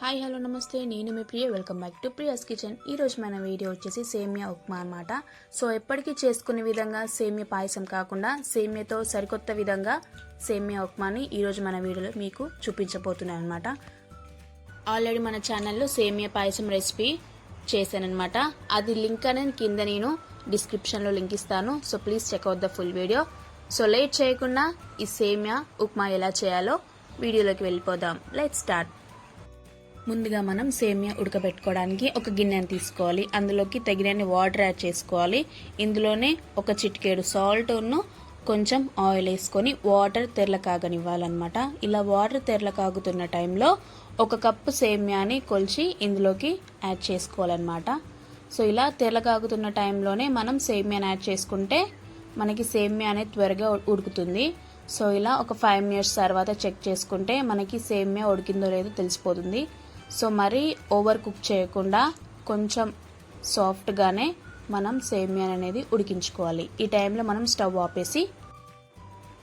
Hi hello namaste. నేను మీ Priya. Welcome back to Priya's kitchen ఈ రోజు మన వీడియో వచ్చేసి సేమియా ఉప్మా అనమాట సో ఎప్పటికీ చేసుకునే విధంగా సేమియా పాయసం కాకుండా సేమియాతో సరికొత్త విధంగా సేమియా ఉప్మాని ఈరోజు మన వీడియోలో మీకు చూపించబోతున్నాను అనమాట ఆల్రెడీ మన ఛానల్లో సేమియా పాయసం రెసిపీ చేశానమాట అది లింక్ అనేది కింద నేను డిస్క్రిప్షన్లో లింక్ ఇస్తాను. So please check out the full video so late చేయకుండా ఈ సేమియా ఉప్మా ఎలా చేయాలో వీడియోలోకి వెళ్ళిపోదాం. లెట్ స్టార్ట్ ముందుగా మనం సేమియా ఉడకబెట్టుకోవడానికి ఒక గిన్నెని తీసుకోవాలి. అందులోకి తగినన్ని వాటర్ యాడ్ చేసుకోవాలి. ఇందులోనే ఒక చిటికేడు సాల్ట్ను కొంచెం ఆయిల్ వేసుకొని వాటర్ తెరల కాగనివ్వాలన్నమాట. ఇలా వాటర్ తెరల కాగుతున్న టైంలో ఒక కప్పు సేమియాని కొలిచి ఇందులోకి యాడ్ చేసుకోవాలన్నమాట. సో ఇలా తెరల కాగుతున్న టైంలోనే మనం సేమియాని యాడ్ చేసుకుంటే మనకి సేమియా అనేది త్వరగా ఉడుకుతుంది. సో ఇలా ఒక ఫైవ్ మినిట్స్ తర్వాత చెక్ చేసుకుంటే మనకి సేమియా ఉడికిందో లేదో తెలిసిపోతుంది. సో మరీ ఓవర్ కుక్ చేయకుండా కొంచెం సాఫ్ట్గానే మనం సేమియా అనేది ఉడికించుకోవాలి. ఈ టైంలో మనం స్టవ్ ఆపేసి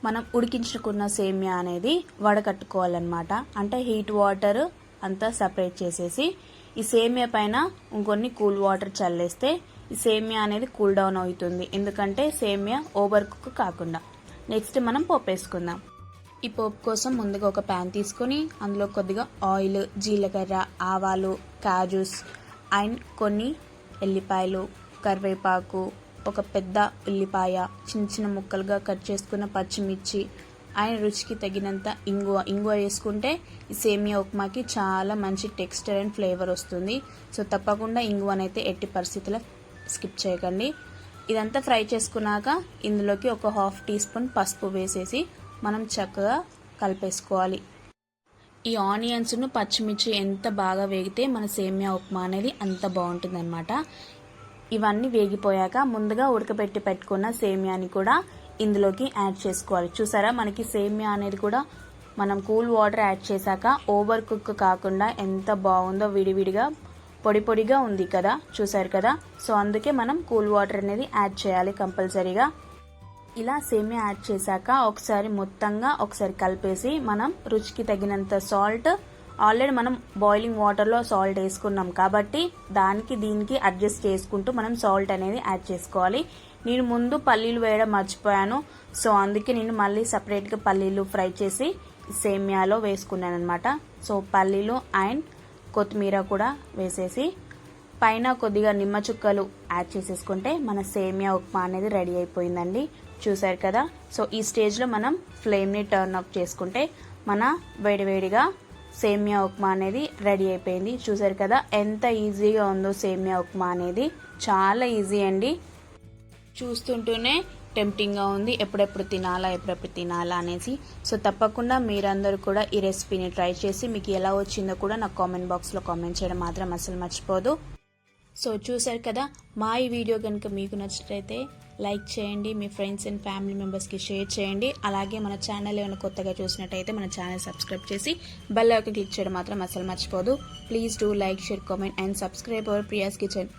మనం ఉడికించుకున్న సేమియా అనేది వడకట్టుకోవాలన్నమాట. అంటే హీట్ వాటర్ అంతా సపరేట్ చేసేసి ఈ సేమియా పైన ఇంకొన్ని కూల్ వాటర్ చల్లేస్తే ఈ సేమియా అనేది కూల్ డౌన్ అవుతుంది. ఎందుకంటే సేమియా ఓవర్ కుక్ కాకుండా. నెక్స్ట్ మనం పప్పు వేసుకుందాం ఈ పోపు కోసం ముందుగా ఒక ప్యాన్ తీసుకొని అందులో కొద్దిగా ఆయిల్ జీలకర్ర ఆవాలు కాజూస్ అండ్ కొన్ని ఎల్లిపాయలు కరివేపాకు ఒక పెద్ద ఉల్లిపాయ చిన్న చిన్న ముక్కలుగా కట్ చేసుకున్న పచ్చిమిర్చి ఆయన రుచికి తగినంత ఇంగువ. ఇంగువ వేసుకుంటే ఈ సేమియా ఉప్మాకి చాలా మంచి టెక్స్చర్ అండ్ ఫ్లేవర్ వస్తుంది. సో తప్పకుండా ఇంగువనైతే ఎట్టి పరిస్థితుల్లో స్కిప్ చేయకండి. ఇదంతా ఫ్రై చేసుకున్నాక ఇందులోకి ఒక హాఫ్ టీ స్పూన్ పసుపు వేసేసి మనం చక్కగా కలిపేసుకోవాలి. ఈ ఆనియన్స్ను పచ్చిమిర్చి ఎంత బాగా వేగితే మన సేమియా ఉప్మా అనేది అంత బాగుంటుంది అనమాట ఇవన్నీ వేగిపోయాక ముందుగా ఉడకబెట్టి పెట్టుకున్న సేమియాని కూడా ఇందులోకి యాడ్ చేసుకోవాలి. చూసారా? మనకి సేమియా అనేది కూడా మనం కూల్ వాటర్ యాడ్ చేశాక ఓవర్ కుక్ కాకుండా ఎంత బాగుందో విడివిడిగా పొడి పొడిగా ఉంది కదా? చూసారు కదా? సో అందుకే మనం కూల్ వాటర్ అనేది యాడ్ చేయాలి కంపల్సరీగా. ఇలా సేమియా యాడ్ చేశాక ఒకసారి మొత్తంగా ఒకసారి కలిపేసి మనం రుచికి తగినంత సాల్ట్ ఆల్రెడీ మనం బాయిలింగ్ వాటర్లో సాల్ట్ వేసుకున్నాం కాబట్టి దానికి దీనికి అడ్జస్ట్ చేసుకుంటూ మనం సాల్ట్ అనేది యాడ్ చేసుకోవాలి. నేను ముందు పల్లీలు వేయడం మర్చిపోయాను. సో అందుకే నేను మళ్ళీ సపరేట్గా పల్లీలు ఫ్రై చేసి సేమియాలో వేసుకున్నాను అనమాట సో పల్లీలు అండ్ కొత్తిమీర కూడా వేసేసి పైన కొద్దిగా నిమ్మ చుక్కలు యాడ్ చేసేసుకుంటే మన సేమియా ఉప్మా అనేది రెడీ అయిపోయిందండి. చూసారు కదా? సో ఈ స్టేజ్లో మనం ఫ్లేమ్ని టర్న్ ఆఫ్ చేసుకుంటే మన వేడివేడిగా సేమియా ఉప్మా అనేది రెడీ అయిపోయింది. చూసారు కదా? ఎంత ఈజీగా ఉందో సేమియా ఉప్మా అనేది. చాలా ఈజీ అండి. చూస్తుంటూనే టెంప్టింగ్గా ఉంది. ఎప్పుడెప్పుడు తినాలా ఎప్పుడెప్పుడు తినాలా అనేసి. సో తప్పకుండా మీరందరూ కూడా ఈ రెసిపీని ట్రై చేసి మీకు ఎలా వచ్చిందో కూడా నాకు కామెంట్ బాక్స్లో కామెంట్ చేయడం మాత్రం అసలు మర్చిపోదు. సో చూసారు కదా మా ఈ వీడియో కనుక మీకు నచ్చినట్లయితే లైక్ చేయండి మీ ఫ్రెండ్స్ అండ్ ఫ్యామిలీ మెంబర్స్కి షేర్ చేయండి. అలాగే మన ఛానల్ ఏమైనా కొత్తగా చూసినట్టయితే మన ఛానల్ సబ్స్క్రైబ్ చేసి బెల్ ఐకాన్ క్లిక్ చేయడం మాత్రం అసలు మర్చిపోదు. Please do like share comment and subscribe our Priya's kitchen.